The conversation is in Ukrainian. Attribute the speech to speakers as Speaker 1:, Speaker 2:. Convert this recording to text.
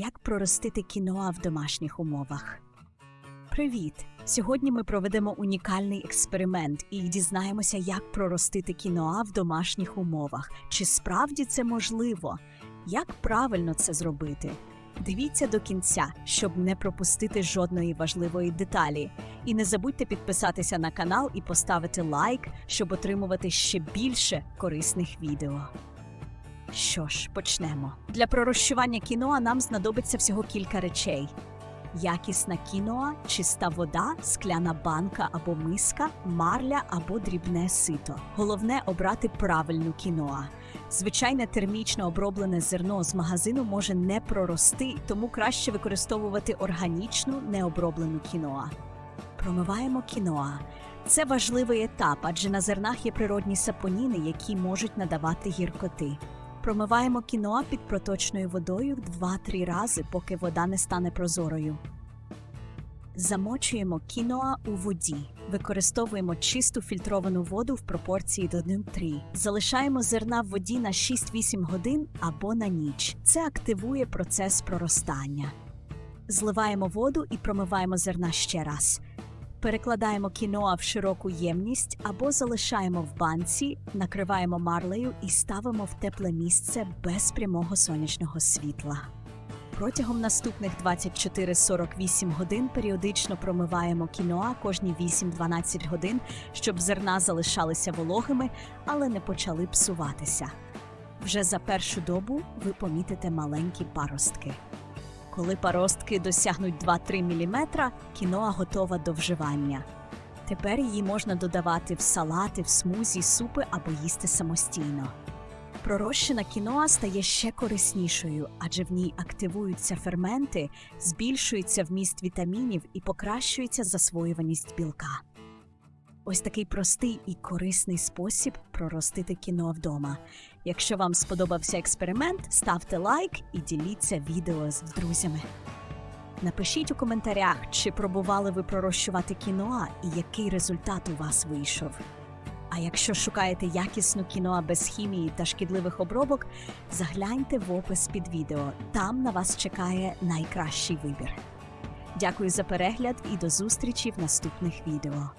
Speaker 1: Як проростити кіноа в домашніх умовах? Привіт! Сьогодні ми проведемо унікальний експеримент і дізнаємося, як проростити кіноа в домашніх умовах. Чи справді це можливо? Як правильно це зробити? Дивіться до кінця, щоб не пропустити жодної важливої деталі. І не забудьте підписатися на канал і поставити лайк, щоб отримувати ще більше корисних відео. Що ж, почнемо. Для пророщування кіноа нам знадобиться всього кілька речей: якісна кіноа, чиста вода, скляна банка або миска, марля або дрібне сито. Головне обрати правильну кіноа. Звичайне термічно оброблене зерно з магазину може не прорости, тому краще використовувати органічну необроблену кіноа. Промиваємо кіноа. Це важливий етап, адже на зернах є природні сапоніни, які можуть надавати гіркоти. Промиваємо кіноа під проточною водою 2-3 рази, поки вода не стане прозорою. Замочуємо кіноа у воді. Використовуємо чисту фільтровану воду в пропорції до 1-3. Залишаємо зерна в воді на 6-8 годин або на ніч. Це активує процес проростання. Зливаємо воду і промиваємо зерна ще раз. Перекладаємо кіноа в широку ємність або залишаємо в банці, накриваємо марлею і ставимо в тепле місце без прямого сонячного світла. Протягом наступних 24-48 годин періодично промиваємо кіноа кожні 8-12 годин, щоб зерна залишалися вологими, але не почали псуватися. Вже за першу добу ви помітите маленькі паростки. Коли паростки досягнуть 2-3 мм, кіноа готова до вживання. Тепер її можна додавати в салати, в смузі, супи або їсти самостійно. Пророщена кіноа стає ще кориснішою, адже в ній активуються ферменти, збільшується вміст вітамінів і покращується засвоюваність білка. Ось такий простий і корисний спосіб проростити кіно вдома. Якщо вам сподобався експеримент, ставте лайк і діліться відео з друзями. Напишіть у коментарях, чи пробували ви пророщувати кіноа і який результат у вас вийшов. А якщо шукаєте якісну кіноа без хімії та шкідливих обробок, загляньте в опис під відео. Там на вас чекає найкращий вибір. Дякую за перегляд і до зустрічі в наступних відео.